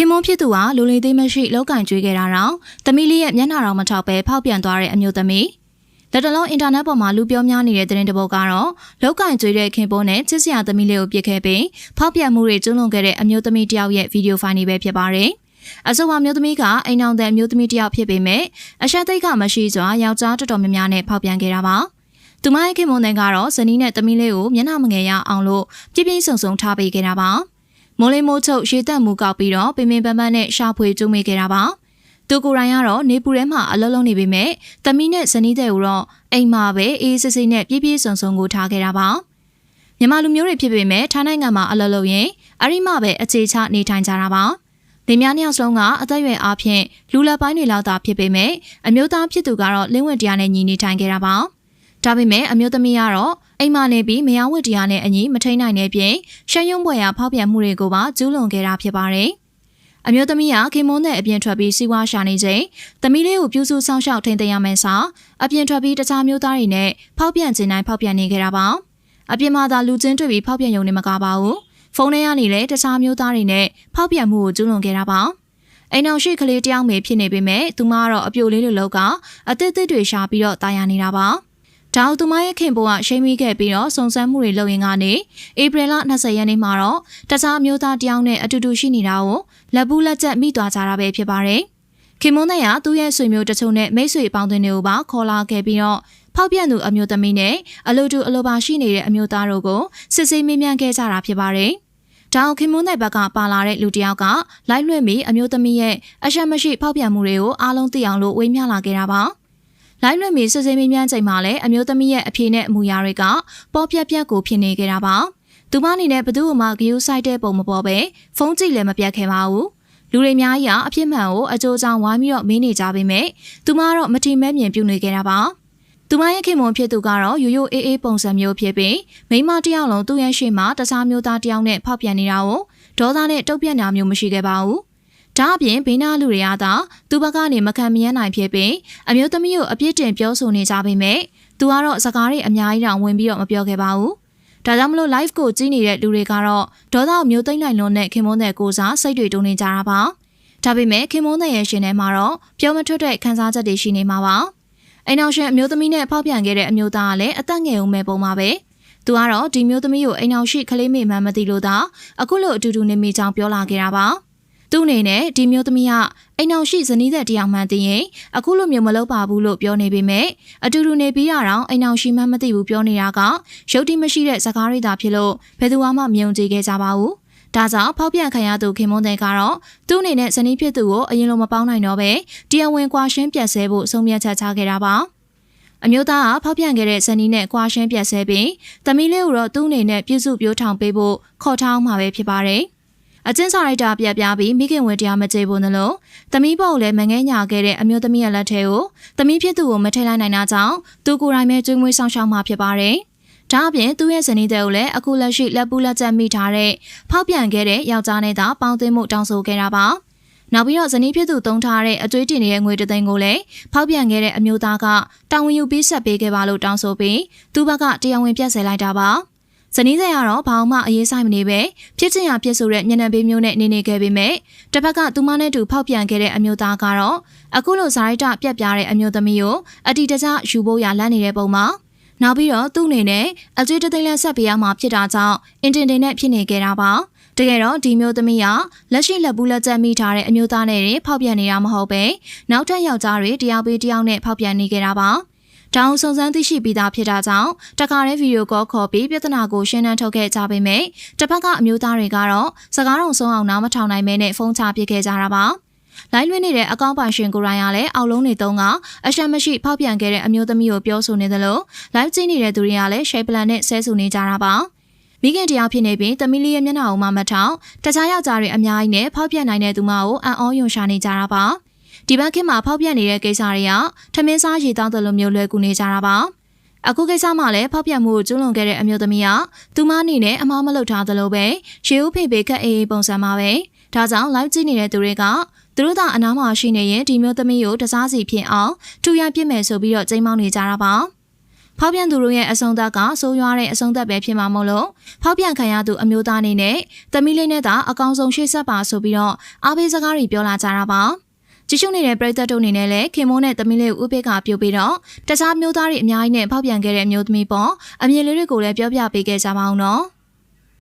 ခင်မွန်းဖြစ်သူဟာလူလေးသေးမရှိလောက်ကင်ကျွေးခဲ့တာတော့သမီးလေးရဲ့မျက်နှာတော်မထောက်ပဲဖောက်ပြန်သွားတဲ့အမျိုးသမီးလက်တလုံးအင်တာနက်ပေါ်မှာလူပြောများနေတဲ့သတင်းတပုတ်ကတော့လောက်ကင်ကျွေးတဲ့ခင်ပွန်းနဲ့ချစ်စရာသမီးလေးကိုပြစ်ခဲ့ပြီးဖောက်ပြန်မှုတွေကျူးလွန်ခဲ့တဲ့အမျိုးသမီးတယောက်ရဲ့ဗီဒီယိုဖိုင်တွေပဲဖြစ်ပါတယ်အဆိုပါမျိုးသမီးကအိမ်အောင်တဲ့အမျိုးသမီးတယောက်ဖြစ်ပေမဲ့အရှက်သိက်ကမရှိစွာယောက်ျားတော်တော်များများနဲ့ဖောက်ပြန်ခဲ့တာပါ။သူမရဲ့ခင်မွန်တဲ့ကတော့ဇနီးနဲ့သမီးလေးကိုမျက်နှာမငယ်ရအောင်လို့ပြပြဆုံဆုံထားပေးခဲ့တာပါ။ မိုးလေးမိုးချုပ်ရေတက်မှုကောက်ပြီးတော့ပင်ပင်ပန်းပန်းနဲ့ရှာဖွေကျုံးမိခဲ့တာပါ။သူကိုယ်တိုင်ကတော့နေပူထဲမှာအလုံးလုံးနေပေမဲ့သမီးနဲ့ဇနီးတဲ့ကိုတော့အိမ်မှာပဲအေးစစ်စစ်နဲ့ပြပြဆုံဆုံကိုထားခဲ့တာပါ။မြန်မာလူမျိုးတွေဖြစ်ပေမဲ့ထိုင်းနိုင်ငံမှာအလုံးလုံးရင်အရိမပဲအခြေချနေထိုင်ကြတာပါ။လင်မယားနှစ်ယောက်စလုံးကအသက်အရွယ်အားဖြင့်လူလက်ပိုင်းတွေလောက်သာဖြစ်ပေမဲ့အမျိုးသားဖြစ်သူကတော့လင်းဝက်တရားနဲ့ညီနေထိုင်ခဲ့တာပါ။ ဒါပေမဲ့အမျိုးသမီးကတော့အိမ်မနေပြီးမယားဝတ်တရားနဲ့အညီမထိန်နိုင်တဲ့ပြင်ရှမ်းယုံပွဲရာဖောက်ပြန်မှုတွေကိုပါကျူးလွန်ခဲ့တာဖြစ်ပါတယ်။အမျိုးသမီးကခင်မွန်းနဲ့အပြင်ထွက်ပြီးစီးပွားရှာနေချိန်သမီးလေးကိုပြုစုဆောင်ရှောက်ထိန်သိမ်းရမယ်စာအပြင်ထွက်ပြီးတခြားမျိုးသားတွေနဲ့ဖောက်ပြန်ခြင်းတိုင်းဖောက်ပြန်နေခဲ့တာပါ။အပြင်မှာသာလူချင်းတွေ့ပြီးဖောက်ပြန်ရုံနဲ့မကပါဘူး။ဖုန်းထဲကနေလည်းတခြားမျိုးသားတွေနဲ့ဖောက်ပြန်မှုကိုကျူးလွန်ခဲ့တာပါ။အိမ်အောင်ရှိကလေးတယောက်မေဖြစ်နေပေမဲ့သူမကတော့အပြိုလေးလိုလောက်က အသစ်သစ်တွေရှာပြီးတော့တာယာနေတာပါ။ ဒါအောင်သူမရဲ့ခင်ပွန်းကရှိမိခဲ့ပြီးတော့စုံစမ်းမှုတွေလုပ်ရင်ကနေဧပြီလ20ရက်နေ့မှာတော့တခြားအမျိုးသားတယောက်နဲ့အတူတူရှိနေတာကိုလက်ဘူးလက်ချက်မိသွားကြတာပဲဖြစ်ပါတယ်။ခင်မွန်းတဲ့ကသူ့ရဲ့ဆွေမျိုးတချို့နဲ့မိတ်ဆွေပေါင်းတင်တွေကိုပါခေါ်လာခဲ့ပြီးတော့ဖောက်ပြန်သူအမျိုးသမီးနဲ့အလိုတူအလိုပါရှိနေတဲ့အမျိုးသားတို့ကိုစစ်ဆေးမေးမြန်းခဲ့ကြတာဖြစ်ပါတယ်။တောင်ခင်မွန်းတဲ့ဘက်ကပါလာတဲ့လူတယောက်ကလိုက်လွှင့်ပြီးအမျိုးသမီးရဲ့အရှက်မရှိဖောက်ပြန်မှုတွေကိုအားလုံးသိအောင်လို့ဝေမျှလာခဲ့တာပါ။ လိုင်းလွှင့်မီစစ်ဆေးမင်းမြန်းချိန်မှာလည်းအမျိုးသမီးရဲ့အဖြေနဲ့အမူအရာတွေကပေါ်ပြက်ပြက်ကိုဖြစ်နေကြတာပါ။သူမအနေနဲ့ဘသူ့မှဂယူးဆိုင်တဲ့ပုံမပေါ်ပဲဖုန်းကြည့်လည်းမပြတ်ခဲ့ပါဘူး။လူတွေများကြီးကအဖြစ်မှန်ကိုအကြိုးကြောင့်ဝိုင်းပြီးတော့မင်းနေကြပေမဲ့သူမကတော့မထီမဲ့မြင်ပြုနေခဲ့တာပါ။သူမရဲ့ခင်မွန်ဖြစ်သူကတော့ရိုးရိုးအေးအေးပုံစံမျိုးဖြစ်ပြီးမိမတယောက်လုံးသူ့ရဲ့ရှေ့မှာတခြားမျိုးသားတယောက်နဲ့ဖောက်ပြန်နေတာကိုဒေါသနဲ့တုတ်ပြက်နေတာမျိုးမရှိခဲ့ပါဘူး ဒါအပြင်ဘေးနားလူတွေကသာသူ့ဘက်ကနေမခံမရနိုင်ဖြစ်ပြီးအမျိုးသမီးကိုအပြစ်တင်ပြောဆိုနေကြပေမဲ့သူကတော့စကားတွေအများကြီးတောင်ဝင်ပြီးတော့မပြောခဲ့ပါဘူး။ဒါကြောင့်မလို့ live ကိုကြည့်နေတဲ့လူတွေကတော့ဒေါသမျိုးသိမ့်နိုင်လွန်းတဲ့ခင်မုန်းတဲ့ကိုစားစိတ်တွေတုန်နေကြတာပါ။ဒါပေမဲ့ခင်မုန်းတဲ့ရဲ့ရှင်ထဲမှာတော့ပြောမထွက်တဲ့ခံစားချက်တွေရှိနေမှာပါ။အိမ်အောင်ရှင်အမျိုးသမီးနဲ့ဖောက်ပြန်ခဲ့တဲ့အမျိုးသားကလည်းအသက်ငယ်ဦးမဲ့ပုံပါပဲ။သူကတော့ဒီမျိုးသမီးကိုအိမ်အောင်ရှိကလေးမိမှန်မသိလို့သာအခုလိုအတူတူနေမိကြောင်းပြောလာခဲ့တာပါ။ သူ့အနေနဲ့ဒီမျိုးသမီးကအိမ်အောင်ရှိဇနီးသက်တယောက်မှန်သိရင်အခုလိုမျိုးမလုပ်ပါဘူးလို့ပြောနေပေမဲ့အတူတူနေပြီးရအောင်အိမ်အောင်ရှိမှမသိဘူးပြောနေတာကရုပ်တိမရှိတဲ့စကားတွေသာဖြစ်လို့ဘယ်သူမှမယုံကြည်ခဲ့ကြပါဘူး။ဒါကြောင့်ဖောက်ပြန်ခံရသူခင်မွန်းတဲ့ကတော့သူ့အနေနဲ့ဇနီးဖြစ်သူကိုအရင်လိုမပေါင်းနိုင်တော့ပဲတရားဝင်ကွာရှင်းပြတ်ဆဲဖို့ဆုံးဖြတ်ချက်ချခဲ့တာပါ။အမျိုးသားကဖောက်ပြန်ခဲ့တဲ့ဇနီးနဲ့ကွာရှင်းပြတ်ဆဲပြီးသမီးလေးကိုတော့သူ့အနေနဲ့ပြုစုပြောထောင်ပေးဖို့ခေါ်ထောင်းမှာပဲဖြစ်ပါတယ်။ အကျဉ်းစာရိုက်တာပြပြပြီးမိခင်ဝင်တရားမကြေဘူးနှလို့သမီးပေါ့လည်းမငဲညာခဲ့တဲ့အမျိုးသမီးရဲ့လက်ထဲကိုသမီးဖြစ်သူကိုမထိလိုက်နိုင်တာကြောင့်သူကိုယ်တိုင်ပဲကျွေးမွေးဆောင်ရှောက်မှာဖြစ်ပါတယ်။ဒါအပြင်သူ့ရဲ့ဇနီးတဲ့ကိုလည်းအခုလက်ရှိလက်ပူးလက်ချက်မိထားတဲ့ဖောက်ပြန်ခဲ့တဲ့ယောက်ျားနဲ့သာပေါင်းသိမှုတောင်းဆိုခဲ့တာပါ။နောက်ပြီးတော့ဇနီးဖြစ်သူတုံးထားတဲ့အကျွေးတင်နေတဲ့ငွေတသိန်းကိုလည်းဖောက်ပြန်ခဲ့တဲ့အမျိုးသားကတာဝန်ယူပြီးဆက်ပေးခဲ့ပါလို့တောင်းဆိုပြီးသူ့ဘက်ကတရားဝင်ပြတ်ဆဲလိုက်တာပါ။ ဇနီးဆက်ကတော့ဘာမှအရေးဆိုင်မနေပဲဖြစ်ချင်ရဖြစ်ဆိုတဲ့ညနေပေးမျိုးနဲ့နေနေခဲ့ပေမဲ့တစ်ဖက်ကသူမနဲ့တူဖောက်ပြန်ခဲ့တဲ့အမျိုးသားကတော့အခုလိုဇာရိုက်တာပြက်ပြားတဲ့အမျိုးသမီးကိုအတီတကျယူဖို့ရလန့်နေတဲ့ပုံမှာနောက်ပြီးတော့သူ့အနေနဲ့အကျွေးတသိန်းလက်ဆက်ပေးရမှာဖြစ်တာကြောင့်အင်တင်တင်နဲ့ဖြစ်နေခဲ့တာပါတကယ်တော့ဒီမျိုးသမီးကလက်ရှိလက်ဘူးလက်ကျက်မိထားတဲ့အမျိုးသားနဲ့ဖောက်ပြန်နေတာမဟုတ်ပဲနောက်ထပ်ယောက်ျားတွေတယောက်ပေးတယောက်နဲ့ဖောက်ပြန်နေကြတာပါ တောင်စုံစမ်းသိရှိပြီးသားဖြစ်တာကြောင့်တခါတည်းဗီဒီယိုကောခေါ်ပြီးပြဿနာကိုရှင်းနှန်းထုတ်ခဲ့ကြပေမဲ့တစ်ဖက်ကအမျိုးသားတွေကတော့စကားတော်ဆုံးအောင်နားမထောင်နိုင်မဲနဲ့ဖုန်းချပစ်ခဲ့ကြတာပါလိုင်းလွှင့်နေတဲ့အကောင့်ပိုင်ရှင်ကိုရိုင်းကလည်းအောက်လုံးတွေတုံးကအရှက်မရှိဖောက်ပြန်ခဲ့တဲ့အမျိုးသမီးကိုပြောဆိုနေသလို live ကြည့်နေတဲ့သူတွေကလည်း share plan နဲ့ဆဲဆူနေကြတာပါမိခင်တရားဖြစ်နေပြီးတမီလီရဲ့မျက်နှာကိုမှမထောင်တခြားယောက်ျားတွေအများကြီးနဲ့ဖောက်ပြန်နိုင်တဲ့သူမကိုအံ့ဩယွန်ရှာနေကြတာပါ ဒီဘက်ခင်မှာဖောက်ပြက်နေတဲ့ကိစ္စတွေကထမင်းစားရေတောင်းတယ်လို့မျိုးလွယ်ကူနေကြတာပါအခုကိစ္စမှာလည်းဖောက်ပြက်မှုကိုကျွလွန်ခဲ့တဲ့အမျိုးသမီးကသူမအနေနဲ့အမားမလုပ်ထားသလိုပဲရေဦးဖေဖေခက်အေးပုံစံမှာပဲဒါကြောင့် live ကြည့်နေတဲ့သူတွေကသူတို့သာအနားမှာရှိနေရင်ဒီမျိုးသမီးကိုတစားစီဖြစ်အောင်ထူရပြစ်မယ်ဆိုပြီးတော့ကြိမ်းမောင်းနေကြတာပါဖောက်ပြန်သူတို့ရဲ့အဆုံးသတ်ကဆိုးရွားတဲ့အဆုံးသတ်ပဲဖြစ်မှာမို့လို့ဖောက်ပြန်ခံရသူအမျိုးသားအနေနဲ့သမီးလေးနဲ့သာအကောင်ဆုံးရှေ့ဆက်ပါဆိုပြီးတော့အားပေးစကားတွေပြောလာကြတာပါ ကြည့်ရှုနေတဲ့ပရိသတ်တို့အနေနဲ့လည်းခင်မိုးနဲ့သမီးလေးကိုဥပိ္ပခပြုတ်ပြီးတော့တခြားမျိုးသားတွေအများကြီးနဲ့ဖောက်ပြန်ခဲ့တဲ့အမျိုးသမီးပေါ့အမြင်လေးတွေကိုလည်းပြောပြပေးခဲ့ကြပါအောင်နော်။